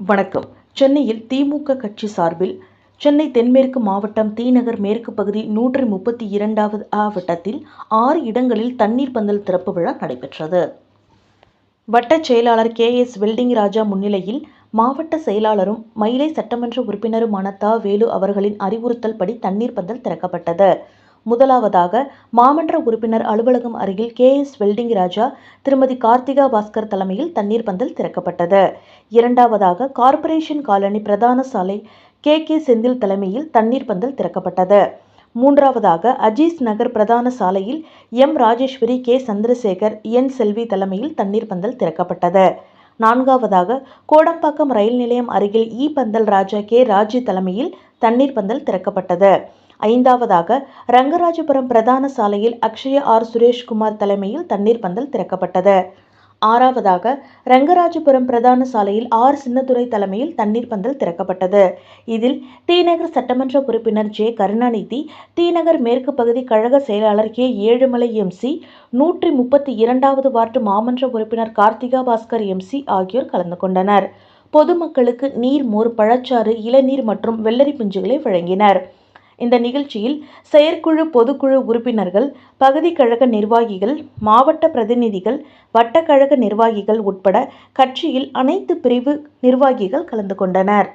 வணக்கம். சென்னையில் திமுக கட்சி சார்பில் சென்னை தென்மேற்கு மாவட்டம் தீநகர் மேற்கு பகுதி நூற்றி முப்பத்தி இரண்டாவது ஆ வட்டத்தில் ஆறு இடங்களில் தண்ணீர் பந்தல் திறப்பு விழா நடைபெற்றது. வட்டச் செயலாளர் கே எஸ் வெல்டிங் ராஜா முன்னிலையில் மாவட்ட செயலாளரும் மயிலை சட்டமன்ற உறுப்பினருமான த வேலு அவர்களின் அறிவுறுத்தல் படி தண்ணீர் பந்தல் திறக்கப்பட்டது. முதலாவதாக மாமன்ற உறுப்பினர் அலுவலகம் அருகில் கே எஸ் வெல்டிங் ராஜா திருமதி கார்த்திகா பாஸ்கர் தலைமையில் தண்ணீர் பந்தல் திறக்கப்பட்டது. இரண்டாவதாக கார்ப்பரேஷன் காலனி பிரதான சாலை கே கே செந்தில் தலைமையில் தண்ணீர் பந்தல் திறக்கப்பட்டது. மூன்றாவதாக அஜீஸ் நகர் பிரதான சாலையில் M Rajeswari K Chandrasekar N Selvi தலைமையில் தண்ணீர் பந்தல் திறக்கப்பட்டது. நான்காவதாக கோடம்பாக்கம் ரயில் நிலையம் அருகில் இ பந்தல் ராஜா கே ராஜி தலைமையில் தண்ணீர் பந்தல் திறக்கப்பட்டது. ஐந்தாவதாக ரங்கராஜபுரம் பிரதான சாலையில் அக்ஷய ஆர். சுரேஷ்குமார் தலைமையில் தண்ணீர் பந்தல் திறக்கப்பட்டது. ஆறாவதாக ரங்கராஜபுரம் பிரதான சாலையில் ஆர். சின்னதுரை தலைமையில் தண்ணீர் பந்தல் திறக்கப்பட்டது. இதில் டிநகர் சட்டமன்ற உறுப்பினர் ஜே. கருணாநிதி டிநகர் மேற்கு பகுதி கழக செயலாளர் கே. ஏழுமலை எம்சி நூற்றி முப்பத்தி இரண்டாவது வார்டு மாமன்ற உறுப்பினர் கார்த்திகா பாஸ்கர் எம்சி ஆகியோர் கலந்து கொண்டனர். பொதுமக்களுக்கு நீர் மோர் பழச்சாறு இளநீர் மற்றும் வெள்ளரி பிஞ்சுகளை வழங்கினர். இந்த நிகழ்ச்சியில் செயற்குழு பொதுக்குழு உறுப்பினர்கள் பகுதி கழக நிர்வாகிகள் மாவட்ட பிரதிநிதிகள் வட்டக்கழக நிர்வாகிகள் உட்பட கட்சியில் அனைத்து பிரிவு நிர்வாகிகள் கலந்து கொண்டனர்.